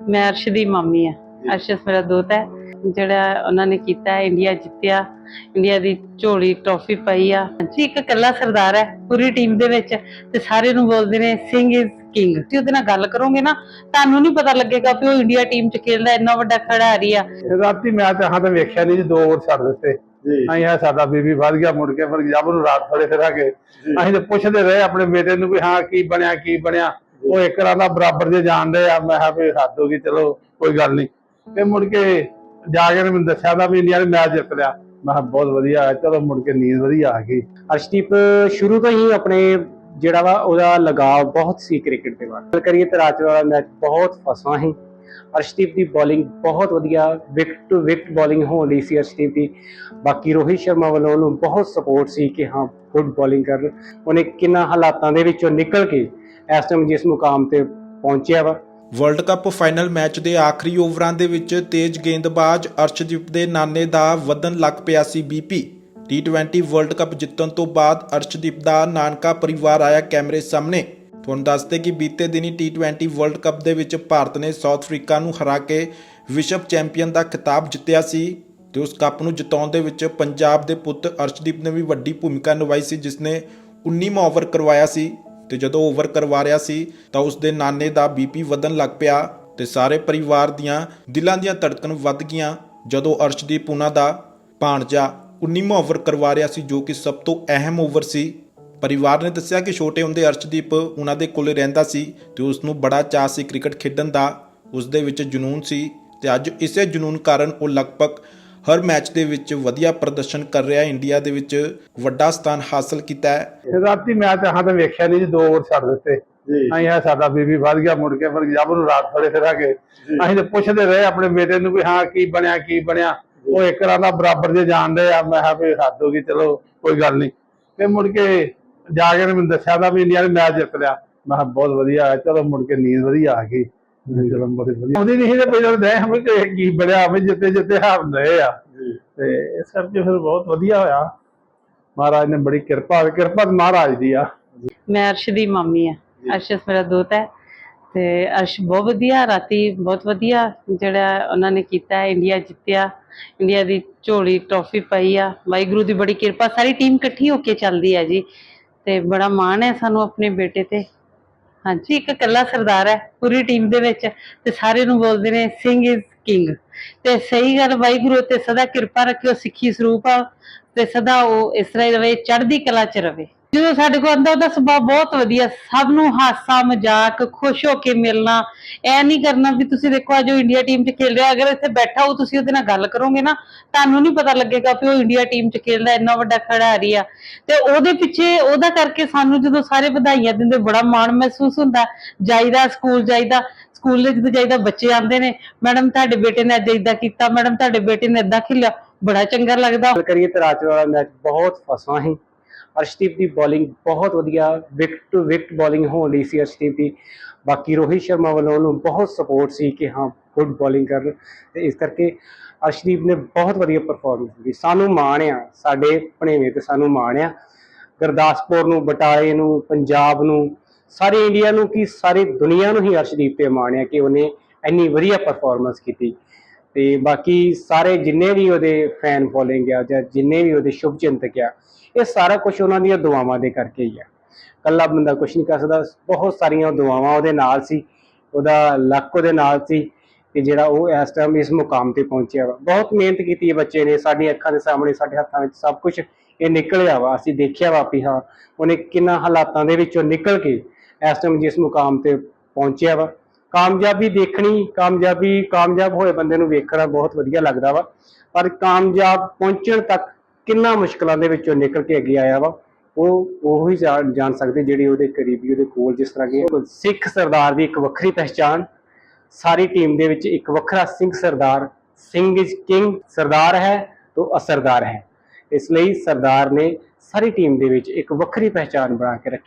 ਮੈਂ ਅਰਸ਼ ਦੀ ਮੰਮੀ ਆ। ਅਰਸ਼ ਮੇਰਾ ਦੋਤਾ ਹੈ। ਜਿਹੜਾ ਉਹਨਾਂ ਨੇ ਕੀਤਾ ਹੈ ਇੰਡੀਆ ਜਿੱਤਿਆ। ਇੰਡੀਆ ਦੀ ਝੋਲੀ ਟਰੋਫੀ ਪਾਈ ਆ। ਜੀ ਇੱਕ ਇਕੱਲਾ ਸਰਦਾਰ ਹੈ ਪੂਰੀ ਟੀਮ ਦੇ ਵਿੱਚ ਤੇ ਸਾਰੇ ਨੂੰ ਬੋਲਦੇ ਨੇ ਸਿੰਘ ਇਜ਼ ਕਿੰਗ ਤੁਸੀਂ ਉਹਦੇ ਨਾਲ ਗੱਲ ਕਰੋਗੇ ਨਾ ਤੁਹਾਨੂੰ ਨਹੀਂ ਪਤਾ ਲੱਗੇਗਾ ਕਿ ਉਹ ਇੰਡੀਆ ਟੀਮ ਚ ਖੇਡਦਾ ਇੰਨਾ ਵੱਡਾ ਖਿਡਾਰੀ ਆ। ਰਾਤੀ ਮੈਂ ਤਾਂ ਹਾਂ ਤਾਂ ਵੇਖਿਆ ਨਹੀਂ ਜੀ ਦੋ ਓਵਰ ਛੱਡ ਦਿੱਤੇ। ਜੀ। ਅਸੀਂ ਆ ਸਾਡਾ ਬੀਬੀ ਵੱਧ ਗਿਆ ਮੁੜ ਕੇ ਫਿਰ ਜਬ ਨੂੰ ਰਾਤ ਫੜੇ ਫਿਰਾਂਗੇ। ਅਸੀਂ ਤੇ ਪੁੱਛਦੇ ਰਹੇ ਆਪਣੇ ਬੇਟੇ ਨੂੰ ਵੀ ਹਾਂ ਕੀ ਬਣਿਆ ਕੀ ਬਣਿਆ। ਉਹ ਇੱਕ ਦਾ ਬਰਾਬਰ ਜੇ ਜਾਣਦੇ ਆ, ਮੈਂ ਕਿਹਾ ਵੀ ਹੱਦ ਹੋ ਗਈ, ਚਲੋ ਕੋਈ ਗੱਲ ਨਹੀਂ। ਤੇ ਮੁੜ ਕੇ ਜਾ ਕੇ ਮੈਨੂੰ ਦੱਸਿਆ ਦਾ ਵੀ ਇੰਡੀਆ ਨੇ ਮੈਚ ਜਿੱਤ ਲਿਆ। ਮੈਂ ਕਿਹਾ, ਬਹੁਤ ਵਧੀਆ, ਚਲੋ ਮੁੜ ਕੇ ਨੀਂਦ ਵਧੀਆ ਆ ਗਈ। ਅਰਸ਼ਦੀਪ ਸ਼ੁਰੂ ਤੋਂ ਹੀ ਆਪਣੇ ਜਿਹੜਾ ਵਾ, ਉਹਦਾ ਲਗਾਵ ਬਹੁਤ ਸੀ ਕ੍ਰਿਕਟ ਦੇ ਨਾਲ ਗੱਲ ਕਰੀਏ ਤਾਂ ਰਾਤ ਵਾਲਾ ਮੈਚ, ਬਹੁਤ ਫਸਾਂ ਸੀ। ਅਰਸ਼ਦੀਪ ਦੀ ਬੋਲਿੰਗ ਬਹੁਤ ਵਧੀਆ ਵਿਕਟ ਟੂ ਵਿਕਟ ਬੋਲਿੰਗ ਹੋਣ ਲਈ ਸੀ ਅਰਸ਼ਦੀਪ ਦੀ। ਬਾਕੀ ਰੋਹਿਤ ਸ਼ਰਮਾ ਵੱਲੋਂ ਉਹਨੂੰ ਬਹੁਤ ਸਪੋਰਟ ਸੀ ਕਿ ਹਾਂ ਗੁੱਡ ਬੋਲਿੰਗ ਕਰ। ਉਹਨੇ ਕਿੰਨਾ ਹਾਲਾਤਾਂ ਦੇ ਵਿੱਚੋਂ ਨਿਕਲ ਕੇ ਇਸ ਟਾਈਮ ਜਿਸ ਮੁਕਾਮ ਤੇ ਪਹੁੰਚਿਆ ਵਾ। ਵਰਲਡ ਕੱਪ ਫਾਈਨਲ ਮੈਚ ਦੇ ਆਖਰੀ ਓਵਰਾਂ ਦੇ ਵਿੱਚ ਤੇਜ਼ ਗੇਂਦਬਾਜ਼ ਅਰਸ਼ਦੀਪ ਦੇ ਨਾਨੇ ਦਾ ਵਧਣ ਲੱਗ ਪਿਆ ਸੀ ਬੀਪੀ T20 ਵਰਲਡ ਕੱਪ ਜਿੱਤਣ ਤੋਂ ਬਾਅਦ ਅਰਸ਼ਦੀਪ ਦਾ ਨਾਨਕਾ ਪਰਿਵਾਰ ਆਇਆ ਕੈਮਰੇ ਸਾਹਮਣੇ। ਤੁਹਾਨੂੰ ਦੱਸਦੇ ਕਿ ਬੀਤੇ ਦਿਨੀ T20 ਵਰਲਡ ਕੱਪ ਦੇ ਵਿੱਚ ਭਾਰਤ ਨੇ ਸਾਊਥ ਅਫਰੀਕਾ ਨੂੰ ਹਰਾ ਕੇ ਵਿਸ਼ਵ ਚੈਂਪੀਅਨ ਦਾ ਖਿਤਾਬ ਜਿੱਤਿਆ ਸੀ ਤੇ ਉਸ ਕੱਪ ਨੂੰ ਜਿਤਾਉਣ ਦੇ ਵਿੱਚ ਪੰਜਾਬ ਦੇ ਪੁੱਤ ਅਰਸ਼ਦੀਪ ਨੇ ਵੀ ਵੱਡੀ ਭੂਮਿਕਾ ਨਿਭਾਈ ਸੀ ਜਿਸ ਨੇ 19ਵਾਂ ਓਵਰ ਕਰਵਾਇਆ ਸੀ ਤੇ ਜਦੋਂ ਓਵਰ ਕਰਵਾ ਰਿਹਾ ਸੀ ਤਾਂ ਉਸ ਦੇ ਨਾਨੇ ਦਾ ਬੀਪੀ ਵਧਣ ਲੱਗ ਪਿਆ ਤੇ ਸਾਰੇ ਪਰਿਵਾਰ ਦੀਆਂ ਦਿਲਾਂ ਦੀਆਂ ਧੜਕਣ ਵੱਧ ਗਈਆਂ ਜਦੋਂ ਅਰਸ਼ਦੀਪ ਉਹਨਾਂ ਦਾ ਭਾਣਜਾ 19ਵਾਂ ਓਵਰ ਕਰਵਾ ਰਿਹਾ ਸੀ, ਜੋ ਕਿ ਸਭ ਤੋਂ ਅਹਿਮ ਓਵਰ ਸੀ। ਪਰਿਵਾਰ ਨੇ ਦੱਸਿਆ ਕਿ ਛੋਟੇ ਹੁੰਦੇ ਅਰਸ਼ਦੀਪ ਉਹਨਾਂ ਦੇ ਕੋਲੇ ਰਹਿੰਦਾ ਸੀ ਤੇ ਉਸ ਨੂੰ ਬੜਾ ਚਾਅ ਸੀ ਕ੍ਰਿਕਟ ਖੇਡਣ ਦਾ। ਉਸ ਦੇ ਵਿੱਚ ਜਨੂਨ ਸੀ ਤੇ ਅੱਜ ਇਸੇ ਜਨੂਨ ਕਾਰਨ ਉਹ ਲਗਭਗ ਹਰ ਮੈਚ ਦੇ ਵਿੱਚ ਵਧੀਆ ਪ੍ਰਦਰਸ਼ਨ ਕਰ ਰਿਹਾ ਹੈ ਇੰਡੀਆ ਦੇ ਵਿੱਚ ਵੱਡਾ ਸਥਾਨ ਹਾਸਲ ਕੀਤਾ ਹੈ। ਰਾਤੀ ਮੈਂ ਤਾਂ ਹਾਂ ਤਾਂ ਵੇਖਿਆ ਨਹੀਂ ਜੀ ਦੋ ਓਵਰ ਛੱਡ ਦਿੱਤੇ। ਜੀ। ਅਸੀਂ ਆ ਸਾਡਾ ਬੀਬੀ ਵੱਧ ਗਿਆ ਮੁੜ ਕੇ ਫਿਰ ਜਬ ਨੂੰ ਰਾਤ ਫੜੇ ਫਿਰਾਂਗੇ। ਅਸੀਂ ਤੇ ਪੁੱਛਦੇ ਰਹੇ ਆਪਣੇ ਬੇਟੇ ਨੂੰ ਵੀ ਹਾਂ ਕੀ ਬਣਿਆ ਕੀ ਬਣਿਆ। ਉਹ ਇੱਕ ਰਾਂ ਦਾ ਬਰਾਬਰ ਜੇ ਜਾਣਦੇ ਆ ਮੈਂ ਕਿਹਾ ਵੀ ਹੱਦ ਹੋ ਗਈ ਚਲੋ ਕੋਈ ਗੱਲ ਨਹੀਂ। ਤੇ ਮੁੜ ਕੇ ਜਾ ਕੇ ਮੈਨੂੰ ਦੱਸਿਆ ਦਾ ਵੀ ਇੰਡੀਆ ਨੇ ਮੈਚ ਜਿੱਤ ਲਿਆ। ਮੈਂ ਕਿਹਾ ਬਹੁਤ ਵਧੀਆ ਹੋਇਆ, ਚਲੋ ਮੁੜ ਕੇ ਨੀਂਦ ਵਧੀਆ ਆ ਗਈ। ਮੈਂ ਚਲੋ ਬਹੁਤ ਵਧੀਆ। ਉਹਦੀ ਨਹੀਂ ਤੇ ਪਹਿਲਾਂ ਦੇ ਹਮੇ ਕਿ ਕੀ ਬਣਿਆ ਹਮੇ ਜਿੱਤੇ ਜਿੱਤੇ ਹਾਰ ਰਹੇ ਆ। ਤੇ ਇਸ ਕਰਕੇ ਫਿਰ ਬਹੁਤ ਵਧੀਆ ਹੋਇਆ। ਮਹਾਰਾਜ ਨੇ ਬੜੀ ਕਿਰਪਾ ਕਿਰਪਾ ਤਾਂ ਮਹਾਰਾਜ ਦੀ ਆ। ਮੈਂ ਅਰਸ਼ ਦੀ ਮੰਮੀ ਆ। ਅਰਸ਼ ਮੇਰਾ ਦੋਤਾ ਹੈ। ਤੇ ਅਰਸ਼ ਬਹੁਤ ਵਧੀਆ ਰਾਤੀ ਬਹੁਤ ਵਧੀਆ ਜਿਹੜਾ ਉਹਨਾਂ ਨੇ ਕੀਤਾ ਹੈ ਇੰਡੀਆ ਜਿੱਤਿਆ। ਇੰਡੀਆ ਦੀ ਝੋਲੀ ਟਰੋਫੀ ਪਾਈ ਆ। ਵਾਹਿਗੁਰੂ ਦੀ ਬੜੀ ਕਿਰਪਾ। ਸਾਰੀ ਟੀਮ ਇਕੱਠੀ ਹੋ ਕੇ ਚੱਲਦੀ ਹੈ ਜੀ। ਤੇ ਬੜਾ ਮਾਣ ਹੈ ਸਾਨੂੰ ਆਪਣੇ ਬੇਟੇ ਤੇ। ਹਾਂਜੀ, ਇੱਕ ਇਕੱਲਾ ਸਰਦਾਰ ਹੈ, ਪੂਰੀ ਟੀਮ ਦੇ ਵਿੱਚ ਤੇ ਸਾਰੇ ਨੂੰ ਬੋਲਦੇ ਨੇ ਸਿੰਘ ਇਜ਼ ਕਿੰਗ ਤੇ ਸਹੀ ਗੱਲ, ਵਾਹਿਗੁਰੂ ਤੇ ਸਦਾ ਕਿਰਪਾ ਰੱਖਿਓ, ਸਿੱਖੀ ਸਰੂਪ ਆ ਤੇ ਸਦਾ ਉਹ ਇਸ ਤਰ੍ਹਾਂ ਹੀ ਰਵੇ, ਚੜ੍ਹਦੀ ਕਲਾ ਚ ਰਵੇ। ਜਦੋਂ ਸਾਡੇ ਕੋਲ ਆਉਂਦਾ, ਉਹਦਾ ਸੁਭਾਅ ਬਹੁਤ ਵਧੀਆ। ਸਭ ਨੂੰ ਹਾਸਾ, ਮਜ਼ਾਕ, ਖੁਸ਼ ਹੋ ਕੇ ਮਿਲਣਾ। ਐ ਨਹੀਂ ਕਰਨਾ ਵੀ ਤੁਸੀਂ ਦੇਖੋ, ਅੱਜ ਉਹ ਇੰਡੀਆ ਟੀਮ 'ਚ ਖੇਲ ਰਿਹਾ। ਅਗਰ ਇੱਥੇ ਬੈਠਾ ਹੋ ਤੁਸੀਂ ਉਹਦੇ ਨਾਲ ਗੱਲ ਕਰੋਗੇ ਨਾ, ਤੁਹਾਨੂੰ ਨਹੀਂ ਪਤਾ ਲੱਗੇਗਾ ਕਿ ਉਹ ਇੰਡੀਆ ਟੀਮ 'ਚ ਖੇਲਦਾ, ਇੰਨਾ ਵੱਡਾ ਖਿਡਾਰੀ ਆ। ਤੇ ਉਹਦੇ ਪਿੱਛੇ, ਉਹਦਾ ਕਰਕੇ ਸਾਨੂੰ ਜਦੋਂ ਸਾਰੇ ਵਧਾਈਆਂ ਦਿੰਦੇ, ਬੜਾ ਮਾਣ ਮਹਿਸੂਸ ਹੁੰਦਾ। ਜਾਈਦਾ ਸਕੂਲ ਜਾਈਦਾ। ਸਕੂਲ ਦੇ ਜਦੋਂ ਜਾਈਦਾ, ਬੱਚੇ ਆਉਂਦੇ ਨੇ, ਮੈਡਮ, ਤੁਹਾਡੇ ਬੇਟੇ ਨੇ ਅੱਜ ਏਦਾਂ ਕੀਤਾ, ਮੈਡਮ, ਤੁਹਾਡੇ ਬੇਟੇ ਨੇ ਏਦਾਂ ਖੇਲਿਆ। ਬੜਾ ਚੰਗਾ ਲੱਗਦਾ। ਕਰੀਏ ਤਾਂ ਰਾਤ ਵਾਲਾ ਮੈਚ ਬਹੁਤ ਫਸਵਾ ਸੀ। ਅਰਸ਼ਦੀਪ ਦੀ ਬੋਲਿੰਗ ਬਹੁਤ ਵਧੀਆ ਵਿਕਟ ਟੂ ਵਿਕਟ ਬੋਲਿੰਗ ਹੋ ਰਹੀ ਸੀ ਅਰਸ਼ਦੀਪ ਦੀ। ਬਾਕੀ ਰੋਹਿਤ ਸ਼ਰਮਾ ਵੱਲੋਂ ਉਹਨੂੰ ਬਹੁਤ ਸਪੋਰਟ ਸੀ ਕਿ ਹਾਂ ਗੁੱਡ ਬੋਲਿੰਗ ਕਰ ਤੇ ਇਸ ਕਰਕੇ ਅਰਸ਼ਦੀਪ ਨੇ ਬਹੁਤ ਵਧੀਆ ਪਰਫਾਰਮੈਂਸ ਦਿੱਤੀ। ਸਾਨੂੰ ਮਾਣ ਆ ਸਾਡੇ ਭਣੇਵੇਂ ਤੇ ਸਾਨੂੰ ਮਾਣ ਆ ਗੁਰਦਾਸਪੁਰ ਨੂੰ, ਬਟਾਲੇ ਨੂੰ, ਪੰਜਾਬ ਨੂੰ, ਸਾਰੇ ਇੰਡੀਆ ਨੂੰ ਕੀ ਸਾਰੀ ਦੁਨੀਆ ਨੂੰ ਹੀ ਅਰਸ਼ਦੀਪ ਤੇ ਮਾਣ ਆ ਕਿ ਉਹਨੇ ਇੰਨੀ ਵਧੀਆ ਪਰਫਾਰਮੈਂਸ ਕੀਤੀ। ਤੇ ਬਾਕੀ ਸਾਰੇ ਜਿੰਨੇ ਵੀ ਉਹਦੇ ਫੈਨ ਫੋਲੋਇੰਗ ਆ ਜਾਂ ਜਿੰਨੇ ਵੀ ਉਹਦੇ ਸ਼ੁਭ ਚਿੰਤਕ ਆ, ਇਹ ਸਾਰਾ ਕੁਝ ਉਹਨਾਂ ਦੀਆਂ ਦੁਆਵਾਂ ਦੇ ਕਰਕੇ ਹੀ ਆ। ਕੱਲਾ ਬੰਦਾ ਕੁਝ ਨਹੀਂ ਕਰ ਸਕਦਾ, ਬਹੁਤ ਸਾਰੀਆਂ ਦੁਆਵਾਂ ਉਹਦੇ ਨਾਲ ਸੀ, ਉਹਦਾ ਲੱਕ ਉਹਦੇ ਨਾਲ ਸੀ ਕਿ ਜਿਹੜਾ ਉਹ ਇਸ ਟਾਈਮ ਇਸ ਮੁਕਾਮ ਤੇ ਪਹੁੰਚਿਆ ਵਾ। ਬਹੁਤ ਮਿਹਨਤ ਕੀਤੀ ਹੈ ਬੱਚੇ ਨੇ, ਸਾਡੀਆਂ ਅੱਖਾਂ ਦੇ ਸਾਹਮਣੇ, ਸਾਡੇ ਹੱਥਾਂ ਵਿੱਚ ਸਭ ਕੁਝ ਇਹ ਨਿਕਲਿਆ ਵਾ, ਅਸੀਂ ਦੇਖਿਆ ਵਾ ਵੀ ਹਾਂ, ਉਹਨੇ ਕਿੰਨਾ ਹਾਲਾਤਾਂ ਦੇ ਵਿੱਚੋਂ ਨਿਕਲ ਕੇ ਇਸ ਟਾਈਮ ਜਿਸ ਮੁਕਾਮ ਤੇ ਪਹੁੰਚਿਆ ਵਾ। ਕਾਮਯਾਬੀ ਦੇਖਣੀ ਕਾਮਯਾਬੀ ਕਾਮਯਾਬ ਹੋਏ ਬੰਦੇ ਨੂੰ ਵੇਖਣਾ ਬਹੁਤ ਵਧੀਆ ਲੱਗਦਾ ਵਾ। ਪਰ ਕਾਮਯਾਬ ਪਹੁੰਚਣ ਤੱਕ ਕਿੰਨਾ ਮੁਸ਼ਕਲਾਂ ਦੇ ਵਿੱਚੋਂ ਨਿਕਲ ਕੇ ਅੱਗੇ ਆਇਆ ਵਾ ਉਹ ਉਹ ਹੀ ਜਾਣ ਸਕਦੇ ਜਿਹੜੇ ਉਹਦੇ ਕਰੀਬੀ ਉਹਦੇ ਕੋਲ ਜਿਸ ਤਰ੍ਹਾਂ ਕਿ ਸਿੱਖ ਸਰਦਾਰ ਦੀ ਇੱਕ ਵੱਖਰੀ ਪਹਿਚਾਣ ਸਾਰੀ ਟੀਮ ਦੇ ਵਿੱਚ ਇੱਕ ਵੱਖਰਾ ਸਿੰਘ ਸਰਦਾਰ ਸਿੰਘ ਇਜ਼ ਕਿੰਗ ਸਰਦਾਰ ਹੈ ਤੋਂ ਅਸਰਦਾਰ ਹੈ। ਇਸ ਲਈ ਸਰਦਾਰ ਨੇ ਸਾਰੀ ਟੀਮ ਦੇ ਵਿੱਚ ਇੱਕ ਵੱਖਰੀ ਪਹਿਚਾਣ ਬਣਾ ਕੇ ਰੱਖੀ।